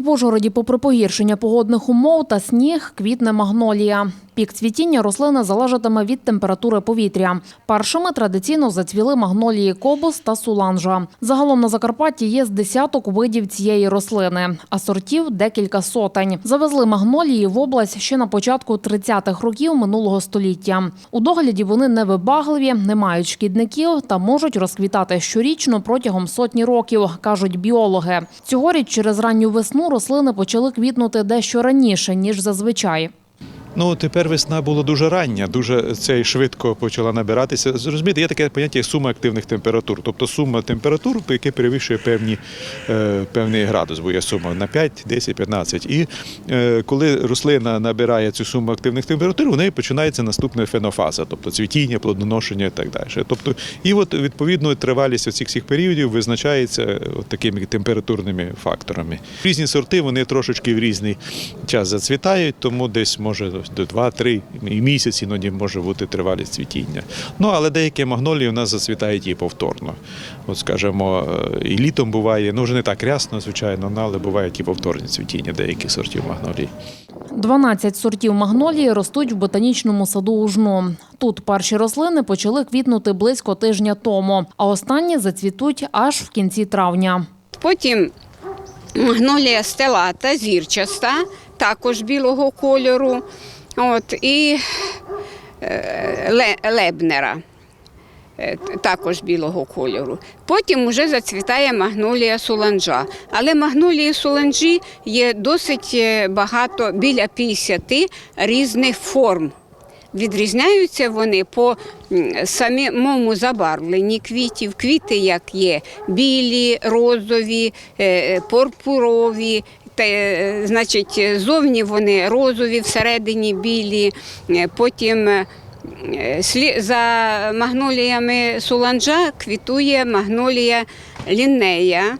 В Ужгороді, попри погіршення погодних умов та сніг, квітне магнолія. Пік цвітіння рослини залежатиме від температури повітря. Першими традиційно зацвіли магнолії кобус та суланжа. Загалом на Закарпатті є з десяток видів цієї рослини, а сортів декілька сотень. Завезли магнолії в область ще на початку 30-х років минулого століття. У догляді вони невибагливі, не мають шкідників та можуть розквітати щорічно протягом сотні років, кажуть біологи. Цьогоріч через ранню весну рослини почали квітнути дещо раніше ніж зазвичай. Ну тепер весна була дуже рання, дуже це швидко почала набиратися. Зрозумієте, є таке поняття як сума активних температур, тобто сума температур, яка перевищує певні, е, певний градус, бо є сума на 5, 10, 15. І е, коли рослина набирає цю суму активних температур, у неї починається наступна фенофаза, тобто цвітіння, плодоношення і так далі. Тобто, і от відповідно тривалість оцих всіх періодів визначається от такими температурними факторами. Різні сорти вони трошечки в різний час зацвітають, тому десь може 2-3 і місяць іноді може бути тривалість цвітіння. Ну але деякі магнолії у нас зацвітають і повторно. От скажімо, е, і літом буває, ну вже не так рясно, звичайно, але бувають і повторні цвітіння деяких сортів магнолій. 12 сортів магнолії ростуть в ботанічному саду Ужну. Тут перші рослини почали квітнути близько тижня тому, а останні зацвітуть аж в кінці травня. Потім магнолія стелата, зірчаста, також білого кольору. От, і е, лебнера. е, Також білого кольору. Потім вже зацвітає магнолія суланжа. Але магнолії суланжі є досить е, багато, біля 50 різних форм. Відрізняються вони по самому забарвленні квітів. Квіти, як є білі, розові, е, значить, зовні вони розові, всередині білі. Е, Потім е, за магноліями суланжа квітує магнолія лінея.